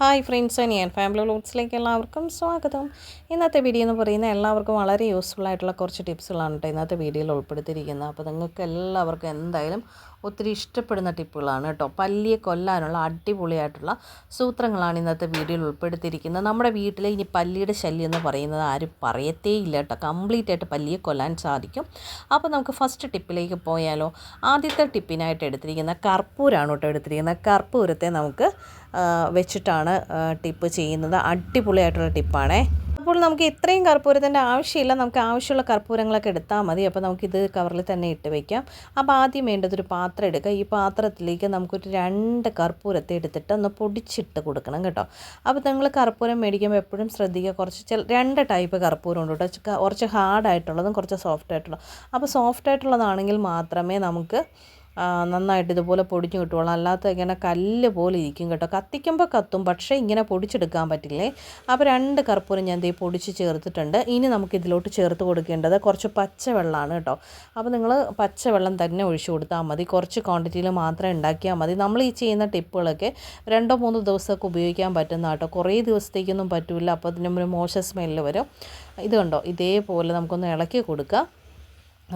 Hi friends ഞാൻ family വ്ലോഗ്സിലേക്ക് എല്ലാവർക്കും സ്വാഗതം. ഇന്നത്തെ വീഡിയോ എന്ന് പറയുന്നത് എല്ലാവർക്കും വളരെ യൂസ്ഫുൾ ആയിട്ടുള്ള കുറച്ച് ടിപ്സുകളാണ് കേട്ടോ ഇന്നത്തെ വീഡിയോയിൽ ഉൾപ്പെടുത്തിയിരിക്കുന്നത്. അപ്പോൾ നിങ്ങൾക്ക് എല്ലാവർക്കും എന്തായാലും ഒത്തിരി ഇഷ്ടപ്പെടുന്ന ടിപ്പുകളാണ് കേട്ടോ. പല്ലിയെ കൊല്ലാനുള്ള അടിപൊളിയായിട്ടുള്ള സൂത്രങ്ങളാണ് ഇന്നത്തെ വീഡിയോയിൽ ഉൾപ്പെടുത്തിയിരിക്കുന്നത്. നമ്മുടെ വീട്ടിൽ ഇനി പല്ലിയുടെ ശല്യം എന്ന് പറയുന്നത് ആരും പറയത്തേ ഇല്ല കേട്ടോ. കംപ്ലീറ്റ് ആയിട്ട് പല്ലിയെ കൊല്ലാൻ സാധിക്കും. അപ്പോൾ നമുക്ക് ഫസ്റ്റ് ടിപ്പിലേക്ക് പോയാലോ. ആദ്യത്തെ ടിപ്പിനായിട്ട് എടുത്തിരിക്കുന്ന കർപ്പൂരാണ് കേട്ടോ എടുത്തിരിക്കുന്നത്. കർപ്പൂരത്തെ നമുക്ക് വെച്ചിട്ടാണ് ടിപ്പ് ചെയ്യുന്നത്. അടിപൊളിയായിട്ടുള്ള ടിപ്പാണേ. അപ്പോൾ നമുക്ക് ഇത്രയും കർപ്പൂരത്തിന്റെ ആവശ്യമില്ല. നമുക്ക് ആവശ്യമുള്ള കർപ്പൂരങ്ങളൊക്കെ എടുത്താൽ മതി. അപ്പോൾ നമുക്കിത് കവറിൽ തന്നെ ഇട്ട് വയ്ക്കാം അപ്പോൾ ആദ്യം വേണ്ടതൊരു പാത്രം എടുക്കുക. ഈ പാത്രത്തിലേക്ക് നമുക്കൊരു രണ്ട് കർപ്പൂരത്തെ എടുത്തിട്ട് ഒന്ന് പൊടിച്ചിട്ട് കൊടുക്കണം കേട്ടോ. അപ്പോൾ നിങ്ങൾ കർപ്പൂരം മേടിക്കുമ്പോൾ എപ്പോഴും ശ്രദ്ധിക്കുക. കുറച്ച് ചില രണ്ട് ടൈപ്പ് കർപ്പൂരം ഉണ്ട് കേട്ടോ. കുറച്ച് ഹാർഡായിട്ടുള്ളതും കുറച്ച് സോഫ്റ്റ് ആയിട്ടുള്ളതും അപ്പോൾ സോഫ്റ്റ് ആയിട്ടുള്ളതാണെങ്കിൽ മാത്രമേ നമുക്ക് നന്നായിട്ട് ഇതുപോലെ പൊടിഞ്ഞു കിട്ടുകയുള്ളൂ അല്ലാത്ത ഇങ്ങനെ കല്ല് പോലെ ഇരിക്കും കേട്ടോ. കത്തിക്കുമ്പോൾ കത്തും പക്ഷേ ഇങ്ങനെ പൊടിച്ചെടുക്കാൻ പറ്റില്ലേ? അപ്പോൾ രണ്ട് കർപ്പൂരം ഞാൻ ദേ പൊടിച്ച് ചേർത്തിട്ടുണ്ട്. ഇനി നമുക്ക് ഇതിലോട്ട് ചേർത്ത് കൊടുക്കേണ്ടത് കുറച്ച് പച്ചവെള്ളമാണ് കേട്ടോ. അപ്പോൾ നിങ്ങൾ പച്ചവെള്ളം തന്നെ ഒഴിച്ചു കൊടുത്താൽ മതി. കുറച്ച് ക്വാണ്ടിറ്റിയിൽ മാത്രമേ ഉണ്ടാക്കിയാൽ മതി. നമ്മൾ ഈ ചെയ്യുന്ന ടിപ്പുകളൊക്കെ രണ്ടോ മൂന്നോ ദിവസമൊക്കെ ഉപയോഗിക്കാൻ പറ്റുന്ന കേട്ടോ. കുറേ ദിവസത്തേക്കൊന്നും പറ്റില്ല അപ്പോൾ അതിന് ഒരു മോശം സ്മെല്ല് വരും. ഇത് കണ്ടോ? ഇതേപോലെ നമുക്കൊന്ന് ഇളക്കി കൊടുക്കുക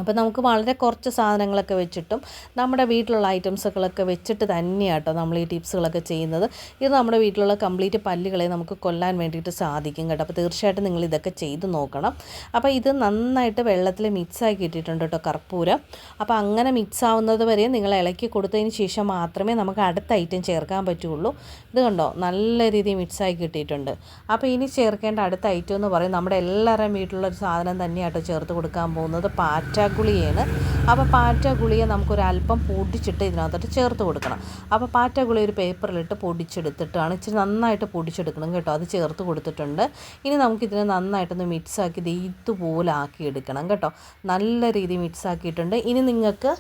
അപ്പോൾ നമുക്ക് വളരെ കുറച്ച് സാധനങ്ങളൊക്കെ വെച്ചിട്ടും നമ്മുടെ വീട്ടിലുള്ള ഐറ്റംസുകളൊക്കെ വെച്ചിട്ട് തന്നെയാട്ടോ നമ്മൾ ഈ ടിപ്സുകളൊക്കെ ചെയ്യുന്നത്. ഇത് നമ്മുടെ വീട്ടിലുള്ള കംപ്ലീറ്റ് പല്ലുകളെ നമുക്ക് കൊല്ലാൻ വേണ്ടിയിട്ട് സാധിക്കും കേട്ടോ. അപ്പോൾ തീർച്ചയായിട്ടും നിങ്ങൾ ഇതൊക്കെ ചെയ്ത് നോക്കണം. അപ്പോൾ ഇത് നന്നായിട്ട് വെള്ളത്തിൽ മിക്സാക്കി ഇട്ടിട്ടുണ്ട് കേട്ടോ കർപ്പൂരം. അപ്പോൾ അങ്ങനെ മിക്സ് ആവുന്നത് വരെ നിങ്ങൾ ഇളക്കി കൊടുത്തതിന് ശേഷം മാത്രമേ നമുക്ക് അടുത്ത ഐറ്റം ചേർക്കാൻ പറ്റുള്ളൂ. ഇത് കണ്ടോ? നല്ല രീതിയിൽ മിക്സാക്കി ഇട്ടിട്ടുണ്ട് അപ്പോൾ ഇനി ചേർക്കേണ്ട അടുത്ത ഐറ്റം എന്ന് പറയും. നമ്മുടെ എല്ലാവരുടെയും വീട്ടിലുള്ള ഒരു സാധനം തന്നെയാട്ടോ ചേർത്ത് കൊടുക്കാൻ പോകുന്നത്. പാറ്റ ഗുളികയാണ് അപ്പോൾ പാറ്റ നമുക്കൊരല്പം പൊടിച്ചിട്ട് ഇതിനകത്തോട്ട് ചേർത്ത് കൊടുക്കണം. അപ്പോൾ പാറ്റ ഗുളിക ഒരു പേപ്പറിലിട്ട് പൊടിച്ചെടുത്തിട്ടാണ് ഇച്ചിരി നന്നായിട്ട് പൊടിച്ചെടുക്കണം കേട്ടോ. അത് ചേർത്ത് കൊടുത്തിട്ടുണ്ട്. ഇനി നമുക്കിതിനെ നന്നായിട്ടൊന്ന് മിക്സാക്കി ഇത് ഇതുപോലെ ആക്കി എടുക്കണം കേട്ടോ. നല്ല രീതിയിൽ മിക്സാക്കിയിട്ടുണ്ട്. ഇനി നിങ്ങൾക്ക്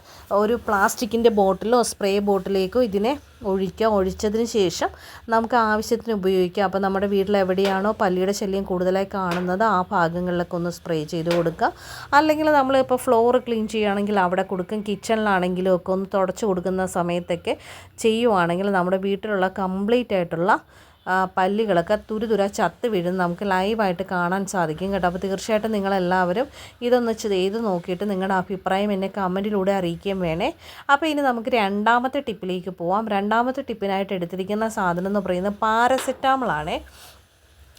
ഒരു പ്ലാസ്റ്റിക്കിന്റെ ബോട്ടിലോ സ്പ്രേ ബോട്ടിലേക്കോ ഇതിനെ ഒഴിക്കുക ഒഴിച്ചതിന് ശേഷം നമുക്ക് ആവശ്യത്തിന് ഉപയോഗിക്കാം. അപ്പോൾ നമ്മുടെ വീട്ടിൽ എവിടെയാണോ പല്ലിയുടെ ശല്യം കൂടുതലായി കാണുന്നത് ആ ഭാഗങ്ങളിലൊക്കെ ഒന്ന് സ്പ്രേ ചെയ്ത് കൊടുക്കുക. അല്ലെങ്കിൽ നമ്മളിപ്പോൾ ഫ്ലോർ ക്ലീൻ ചെയ്യുകയാണെങ്കിൽ അവിടെ കൊടുക്കും. കിച്ചണിലാണെങ്കിലും ഒക്കെ ഒന്ന് തുടച്ച് കൊടുക്കുന്ന സമയത്തൊക്കെ ചെയ്യുവാണെങ്കിൽ നമ്മുടെ വീട്ടിലുള്ള കംപ്ലീറ്റ് ആയിട്ടുള്ള പല്ലികളൊക്കെ തുരുതുര ചത്ത് വീഴുന്ന നമുക്ക് ലൈവായിട്ട് കാണാൻ സാധിക്കും കേട്ടോ. അപ്പോൾ തീർച്ചയായിട്ടും നിങ്ങളെല്ലാവരും ഇതൊന്ന് ചെയ്ത് നോക്കിയിട്ട് നിങ്ങളുടെ അഭിപ്രായം എന്നെ കമന്റിലൂടെ അറിയിക്കുകയും വേണേ. അപ്പോൾ ഇനി നമുക്ക് രണ്ടാമത്തെ ടിപ്പിലേക്ക് പോവാം. രണ്ടാമത്തെ ടിപ്പിനായിട്ട് എടുത്തിരിക്കുന്ന സാധനം എന്ന് പറയുന്നത് പാരസെറ്റാമോളാണേ.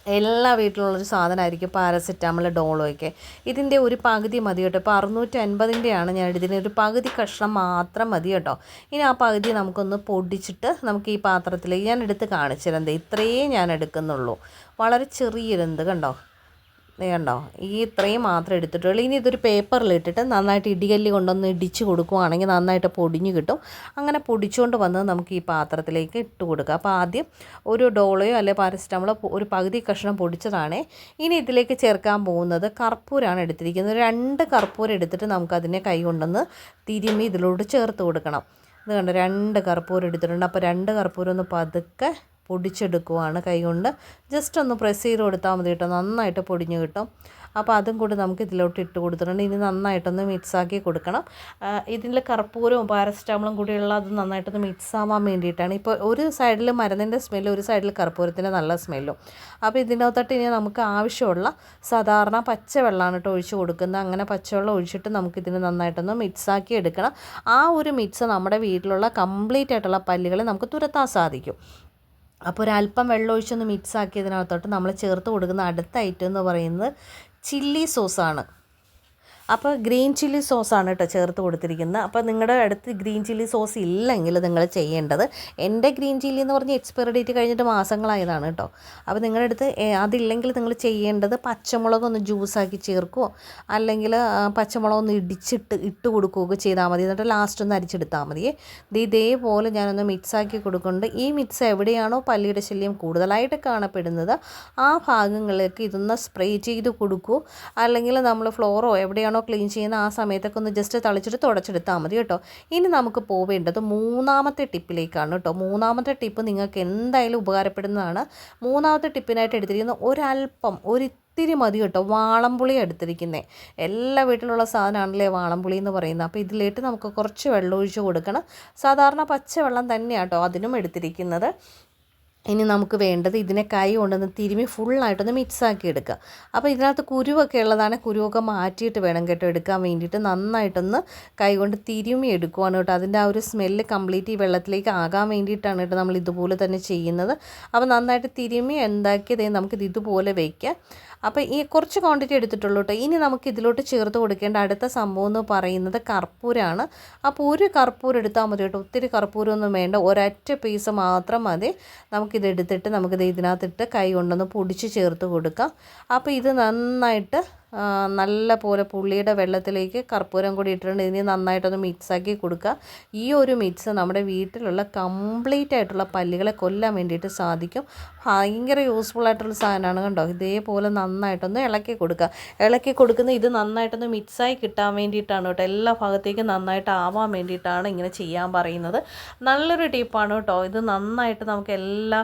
എല്ലാ വീട്ടിലുള്ളൊരു സാധനമായിരിക്കും പാരസെറ്റാമോൾ ഡോളോയൊക്കെ. ഇതിന്റെ ഒരു പകുതി മതി കേട്ടോ. ഇപ്പോൾ അറുന്നൂറ്റി അൻപതിന്റെയാണ് ഞാൻ ഇതിന് ഒരു പകുതി കഷ്ണം മാത്രം മതി കേട്ടോ. ഇനി ആ പകുതി നമുക്കൊന്ന് പൊടിച്ചിട്ട് നമുക്ക് ഈ പാത്രത്തിലേക്ക് ഞാൻ എടുത്ത് കാണിച്ചിരുന്നത് ഇത്രയേ ഞാൻ എടുക്കുന്നുള്ളൂ. വളരെ ചെറിയൊരെന്ത് കണ്ടോ? കണ്ടോ? ഈ ഇത്രയും മാത്രമേ എടുത്തിട്ടുള്ളൂ. ഇനി ഇതൊരു പേപ്പറിലിട്ടിട്ട് നന്നായിട്ട് ഇടികല്ല് കൊണ്ടൊന്ന് ഇടിച്ച് കൊടുക്കുവാണെങ്കിൽ നന്നായിട്ട് പൊടിഞ്ഞ് കിട്ടും. അങ്ങനെ പൊടിച്ചുകൊണ്ട് വന്ന് നമുക്ക് ഈ പാത്രത്തിലേക്ക് ഇട്ട് കൊടുക്കുക അപ്പോൾ ആദ്യം ഒരു ഡോളയോ അല്ലെ പാരസിറ്റമോളോ ഒരു പകുതി കഷ്ണം പൊടിച്ചതാണേ. ഇനി ഇതിലേക്ക് ചേർക്കാൻ പോകുന്നത് കർപ്പൂരാണ് എടുത്തിരിക്കുന്നത്. രണ്ട് കർപ്പൂരം എടുത്തിട്ട് നമുക്കതിനെ കൈ കൊണ്ടൊന്ന് തിരുമ്മി ഇതിലോട്ട് ചേർത്ത് കൊടുക്കണം. ഇത് കണ്ടോ? രണ്ട് കർപ്പൂരം എടുത്തിട്ടുണ്ട്. അപ്പോൾ രണ്ട് കർപ്പൂരം ഒന്ന് പതുക്കെ പൊടിച്ചെടുക്കുവാണ് കൈകൊണ്ട് ജസ്റ്റ് ഒന്ന് പ്രസ് ചെയ്ത് കൊടുത്താൽ മതി കേട്ടോ. നന്നായിട്ട് പൊടിഞ്ഞു കിട്ടും. അപ്പോൾ അതും കൂടി നമുക്ക് ഇതിലോട്ട് ഇട്ട് കൊടുത്തിട്ടുണ്ട്. ഇനി നന്നായിട്ടൊന്ന് മിക്സാക്കി കൊടുക്കണം. ഇതിൽ കർപ്പൂരവും പാരസെറ്റാമോളും കൂടിയുള്ള അത് നന്നായിട്ടൊന്ന് മിക്സ് ആവാൻ വേണ്ടിയിട്ടാണ്. ഇപ്പോൾ ഒരു സൈഡിൽ മരുന്നിന്റെ സ്മെല്ലും ഒരു സൈഡിൽ കർപ്പൂരത്തിന്റെ നല്ല സ്മെല്ലും അപ്പോൾ ഇതിനകത്തോട്ട് ഇനി നമുക്ക് ആവശ്യമുള്ള സാധാരണ പച്ചവെള്ളമാണ് കേട്ടോ ഒഴിച്ച് കൊടുക്കുന്നത്. അങ്ങനെ പച്ചവെള്ളം ഒഴിച്ചിട്ട് നമുക്ക് ഇതിന് നന്നായിട്ടൊന്ന് മിക്സാക്കി എടുക്കണം. ആ ഒരു മിക്സ് നമ്മുടെ വീട്ടിലുള്ള കംപ്ലീറ്റ് ആയിട്ടുള്ള പല്ലുകളെ നമുക്ക് തുരത്താൻ സാധിക്കും. അപ്പോൾ ഒരല്പം വെള്ളം ഒഴിച്ചൊന്ന് മിക്സ് ആക്കിയതിനകത്തോട്ട് നമ്മൾ ചേർത്ത് കൊടുക്കുന്ന അടുത്ത ഐറ്റം എന്ന് പറയുന്നത് ചില്ലി സോസാണ് അപ്പോൾ ഗ്രീൻ ചില്ലി സോസാണ് കേട്ടോ ചേർത്ത് കൊടുത്തിരിക്കുന്നത്. അപ്പോൾ നിങ്ങളുടെ അടുത്ത് ഗ്രീൻ ചില്ലി സോസ് ഇല്ലെങ്കിൽ നിങ്ങൾ ചെയ്യേണ്ടത് എന്റെ ഗ്രീൻ ചില്ലി എന്ന് പറഞ്ഞ് എക്സ്പയറി ഡേറ്റ് കഴിഞ്ഞിട്ട് മാസങ്ങളായതാണ് കേട്ടോ. അപ്പോൾ നിങ്ങളുടെ അടുത്ത് അതില്ലെങ്കിൽ നിങ്ങൾ ചെയ്യേണ്ടത് പച്ചമുളക് ഒന്ന് ജ്യൂസാക്കി ചേർക്കുമോ അല്ലെങ്കിൽ പച്ചമുളക് ഒന്ന് ഇടിച്ചിട്ട് ഇട്ട് കൊടുക്കുകയൊക്കെ ചെയ്താൽ മതി. എന്നിട്ട് ലാസ്റ്റ് ഒന്ന് അരിച്ചെടുത്താൽ മതി. ഇത് ഇതേപോലെ ഞാനൊന്ന് മിക്സാക്കി കൊടുക്കുന്നുണ്ട്. ഈ മിക്സ് എവിടെയാണോ പല്ലിയുടെ ശല്യം കൂടുതലായിട്ട് കാണപ്പെടുന്നത് ആ ഭാഗങ്ങളിലേക്ക് ഇതൊന്ന് സ്പ്രേ ചെയ്ത് കൊടുക്കൂ. അല്ലെങ്കിൽ നമ്മൾ ഫ്ലോറോ എവിടെയാണോ ക്ലീൻ ചെയ്യുന്ന ആ സമയത്തൊക്കെ ഒന്ന് ജസ്റ്റ് തളിച്ചിട്ട് തുടച്ചെടുത്താൽ മതി കേട്ടോ. ഇനി നമുക്ക് പോവേണ്ടത് മൂന്നാമത്തെ ടിപ്പിലേക്കാണ് കേട്ടോ. മൂന്നാമത്തെ ടിപ്പ് നിങ്ങൾക്ക് എന്തായാലും ഉപകാരപ്പെടുന്നതാണ്. മൂന്നാമത്തെ ടിപ്പിനായിട്ട് എടുത്തിരിക്കുന്ന ഒരല്പം ഒരു ഇത്തിരി മതി കേട്ടോ. വാളംപുളി എടുത്തിരിക്കുന്നത് എല്ലാ വീട്ടിലുള്ള സാധനമാണല്ലേ വാളംപുളി എന്ന് പറയുന്നത്? അപ്പോൾ ഇതിലേട്ട് നമുക്ക് കുറച്ച് വെള്ളം ഒഴിച്ച് കൊടുക്കണം. സാധാരണ പച്ചവെള്ളം തന്നെയാണ് കേട്ടോ അതിനും എടുത്തിരിക്കുന്നത്. ഇനി നമുക്ക് വേണ്ടത് ഇതിനെ കൈ കൊണ്ടൊന്ന് തിരുമ്മി ഫുള്ളായിട്ടൊന്ന് മിക്സാക്കി എടുക്കുക അപ്പോൾ ഇതിനകത്ത് കുരുവൊക്കെ ഉള്ളതാണ്. കുരുവൊക്കെ മാറ്റിയിട്ട് വേണം കേട്ടോ എടുക്കാൻ വേണ്ടിയിട്ട്. നന്നായിട്ടൊന്ന് കൈ കൊണ്ട് തിരുമ്മി എടുക്കുവാണ് കേട്ടോ. അതിന്റെ ആ ഒരു സ്മെല്ല് കംപ്ലീറ്റ് ഈ വെള്ളത്തിലേക്ക് ആകാൻ വേണ്ടിയിട്ടാണ് കേട്ടോ നമ്മൾ ഇതുപോലെ തന്നെ ചെയ്യുന്നത്. അപ്പോൾ നന്നായിട്ട് തിരുമ്മി എന്താക്കിയതേ നമുക്കിത് ഇതുപോലെ വയ്ക്കാം അപ്പോൾ ഈ കുറച്ച് ക്വാണ്ടിറ്റി എടുത്തിട്ടുള്ളൂ കേട്ടോ ഇനി നമുക്ക് ഇതിലോട്ട് ചേർത്ത് കൊടുക്കേണ്ട അടുത്ത സംഭവം എന്ന് പറയുന്നത് കർപ്പൂരമാണ് അപ്പോൾ ഒരു കർപ്പൂർ എടുത്താൽ മതി കേട്ടോ ഒത്തിരി കർപ്പൂരമൊന്നും വേണ്ട. ഒരറ്റ പീസ് മാത്രം മതി. നമുക്കിത് എടുത്തിട്ട് നമുക്കിത് ഇതിനകത്തിട്ട് കൈ കൊണ്ടൊന്ന് പൊടിച്ച് ചേർത്ത് കൊടുക്കാം. അപ്പോൾ ഇത് നന്നായിട്ട് നല്ല പോലെ പുള്ളിയുടെ വെള്ളത്തിലേക്ക് കർപ്പൂരം കൂടി ഇട്ടിട്ടുണ്ട്. ഇനി നന്നായിട്ടൊന്ന് മിക്സാക്കി കൊടുക്കുക. ഈ ഒരു മിക്സ് നമ്മുടെ വീട്ടിലുള്ള കംപ്ലീറ്റ് ആയിട്ടുള്ള പല്ലുകളെ കൊല്ലാൻ വേണ്ടിയിട്ട് സാധിക്കും. ഭയങ്കര യൂസ്ഫുൾ ആയിട്ടുള്ള സാധനമാണ് കണ്ടോ? ഇതേപോലെ നന്നായിട്ടൊന്ന് ഇളക്കി കൊടുക്കുക. ഇളക്കി കൊടുക്കുന്ന ഇത് നന്നായിട്ടൊന്ന് മിക്സായി കിട്ടാൻ വേണ്ടിയിട്ടാണ് കേട്ടോ. എല്ലാ ഭാഗത്തേക്കും നന്നായിട്ട് ആവാൻ വേണ്ടിയിട്ടാണ് ഇങ്ങനെ ചെയ്യാൻ പറയുന്നത്. നല്ലൊരു ടിപ്പാണ് കേട്ടോ. ഇത് നന്നായിട്ട് നമുക്ക് എല്ലാ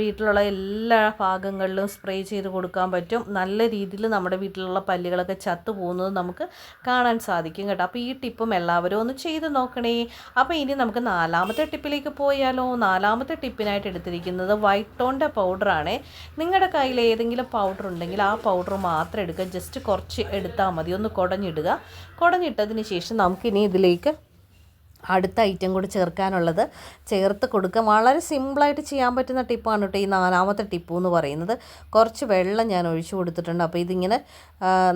വീട്ടിലുള്ള എല്ലാ ഭാഗങ്ങളിലും സ്പ്രേ ചെയ്ത് കൊടുക്കാൻ പറ്റും. നല്ല രീതിയിൽ നമ്മുടെ വീട്ടിലുള്ള പല്ലുകളൊക്കെ ചത്തു പോകുന്നത് നമുക്ക് കാണാൻ സാധിക്കും കേട്ടോ. അപ്പോൾ ഈ ടിപ്പും എല്ലാവരും ഒന്ന് ചെയ്ത് നോക്കണേ. അപ്പോൾ ഇനി നമുക്ക് നാലാമത്തെ ടിപ്പിലേക്ക് പോയാലോ? നാലാമത്തെ ടിപ്പിനായിട്ട് എടുത്തിരിക്കുന്നത് വൈറ്റ് ടോണിന്റെ പൗഡറാണ് നിങ്ങളുടെ കയ്യിൽ ഏതെങ്കിലും പൗഡർ ഉണ്ടെങ്കിൽ ആ പൗഡർ മാത്രം എടുക്കുക. ജസ്റ്റ് കുറച്ച് എടുത്താൽ മതി. ഒന്ന് കുടഞ്ഞിടുക. കുടഞ്ഞിട്ടതിന് ശേഷം നമുക്കിനി ഇതിലേക്ക് അടുത്ത ഐറ്റം കൂടി ചേർക്കാനുള്ളത്. ചേർത്ത് കൊടുക്കുക വളരെ സിമ്പിളായിട്ട് ചെയ്യാൻ പറ്റുന്ന ടിപ്പാണ് കേട്ടോ ഈ നാലാമത്തെ ടിപ്പ് എന്ന് പറയുന്നത്. കുറച്ച് വെള്ളം ഞാൻ ഒഴിച്ചു കൊടുത്തിട്ടുണ്ട്. അപ്പോൾ ഇതിങ്ങനെ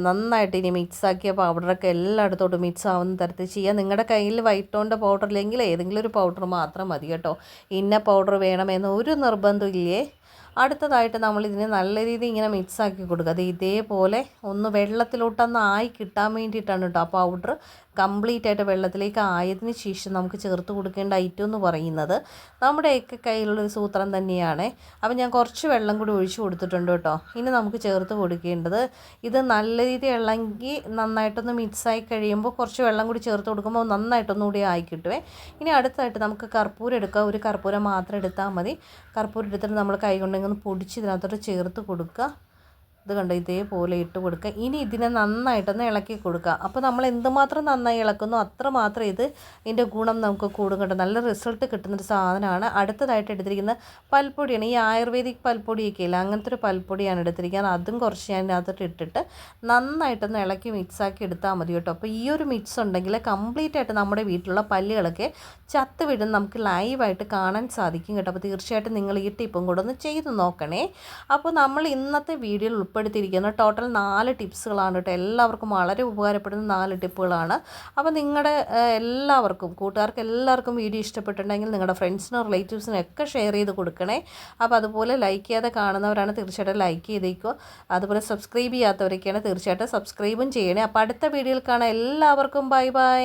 നന്നായിട്ട് ഇനി മിക്സാക്കിയ പൗഡറൊക്കെ എല്ലായിടത്തോട്ടും മിക്സ് ആവുന്ന തരത്തിൽ ചെയ്യുക നിങ്ങളുടെ കയ്യിൽ വൈറ്റ് ടോണിന്റെ പൗഡർ ഇല്ലെങ്കിൽ ഏതെങ്കിലും ഒരു പൗഡർ മാത്രം മതി കേട്ടോ. ഇന്ന പൗഡർ വേണമെന്ന് ഒരു നിർബന്ധമില്ലേ അടുത്തതായിട്ട് നമ്മൾ ഇതിനെ നല്ല രീതിയിൽ ഇങ്ങനെ മിക്സ് ആക്കി കൊടുക്കുക. അത് ഇതേപോലെ ഒന്ന് വെള്ളത്തിലോട്ടൊന്ന് ആയി കിട്ടാൻ വേണ്ടിയിട്ടാണ് കേട്ടോ ആ പൗഡർ കംപ്ലീറ്റ് ആയിട്ട് വെള്ളത്തിലേക്ക് ആയതിനു ശേഷം നമുക്ക് ചേർത്ത് കൊടുക്കേണ്ട ഐറ്റം എന്ന് പറയുന്നത് നമ്മുടെയൊക്കെ കയ്യിലുള്ളൊരു സൂത്രം തന്നെയാണ്. അപ്പോൾ ഞാൻ കുറച്ച് വെള്ളം കൂടി ഒഴിച്ചു കൊടുത്തിട്ടുണ്ട് കേട്ടോ. ഇനി നമുക്ക് ചേർത്ത് കൊടുക്കേണ്ടത് ഇത് നല്ല രീതിയിൽ ഇളങ്കി നന്നായിട്ടൊന്ന് മിക്സായി കഴിയുമ്പോൾ കുറച്ച് വെള്ളം കൂടി ചേർത്ത് കൊടുക്കുമ്പോൾ നന്നായിട്ടൊന്നുകൂടി ആയി കിട്ടുവേ. ഇനി അടുത്തായിട്ട് നമുക്ക് കർപ്പൂരം എടുക്കുക ഒരു കർപ്പൂരം മാത്രം എടുത്താൽ മതി. കർപ്പൂരം എടുത്തിട്ട് നമ്മൾ കൈ കൊണ്ടെങ്കിൽ ഒന്ന് പൊടിച്ച് ഇതിനകത്തോട്ട് ചേർത്ത് കൊടുക്കുക. ഇത് കണ്ടോ ഇതേപോലെ ഇട്ട് കൊടുക്കുക. ഇനി ഇതിനെ നന്നായിട്ടൊന്ന് ഇളക്കി കൊടുക്കുക. അപ്പോൾ നമ്മൾ എന്തുമാത്രം നന്നായി ഇളക്കുന്നു അത്രമാത്രം ഇത് ഇതിന്റെ ഗുണം നമുക്ക് കൂടും കേട്ടോ. നല്ല റിസൾട്ട് കിട്ടുന്നൊരു സാധനമാണ്. അടുത്തതായിട്ട് എടുത്തിരിക്കുന്ന പൽപ്പൊടിയാണ്. ഈ ആയുർവേദിക് പൽപ്പൊടിയൊക്കെ ഇല്ല അങ്ങനത്തെ ഒരു പൽപ്പൊടിയാണ് എടുത്തിരിക്കുന്നത് അതും കുറച്ച് ഞാൻ അതിനകത്തോട്ട് ഇട്ടിട്ട് നന്നായിട്ടൊന്ന് ഇളക്കി മിക്സാക്കി എടുത്താൽ മതി കേട്ടോ. അപ്പോൾ ഈ ഒരു മിക്സ് ഉണ്ടെങ്കിൽ കംപ്ലീറ്റ് ആയിട്ട് നമ്മുടെ വീട്ടിലുള്ള പല്ലുകളൊക്കെ ചത്ത് വിടും നമുക്ക് ലൈവായിട്ട് കാണാൻ സാധിക്കും കേട്ടോ. അപ്പോൾ തീർച്ചയായിട്ടും നിങ്ങൾ ഈ ടിപ്പും കൂടെ ഒന്ന് ചെയ്ത് നോക്കണേ. അപ്പോൾ നമ്മൾ ഇന്നത്തെ വീഡിയോയിൽ ഉൾപ്പെടുത്തിയിരിക്കുന്ന. ടോട്ടൽ നാല് ടിപ്സുകളാണ് കേട്ടോ. എല്ലാവർക്കും വളരെ ഉപകാരപ്പെടുന്ന നാല് ടിപ്പുകളാണ്. അപ്പോൾ നിങ്ങളുടെ എല്ലാവർക്കും കൂട്ടുകാർക്ക് എല്ലാവർക്കും വീഡിയോ ഇഷ്ടപ്പെട്ടിട്ടുണ്ടെങ്കിൽ നിങ്ങളുടെ ഫ്രണ്ട്സിനും റിലേറ്റീവ്സിനും ഒക്കെ ഷെയർ ചെയ്ത് കൊടുക്കണേ. അപ്പോൾ അതുപോലെ ലൈക്ക് ചെയ്യാതെ കാണുന്നവരാണ് തീർച്ചയായിട്ടും ലൈക്ക് ചെയ്തേക്കുക. അതുപോലെ സബ്സ്ക്രൈബ് ചെയ്യാത്തവരൊക്കെയാണ് തീർച്ചയായിട്ടും സബ്സ്ക്രൈബും ചെയ്യണേ. അപ്പോൾ അടുത്ത വീഡിയോയിൽ കാണാം. എല്ലാവർക്കും ബൈ ബൈ.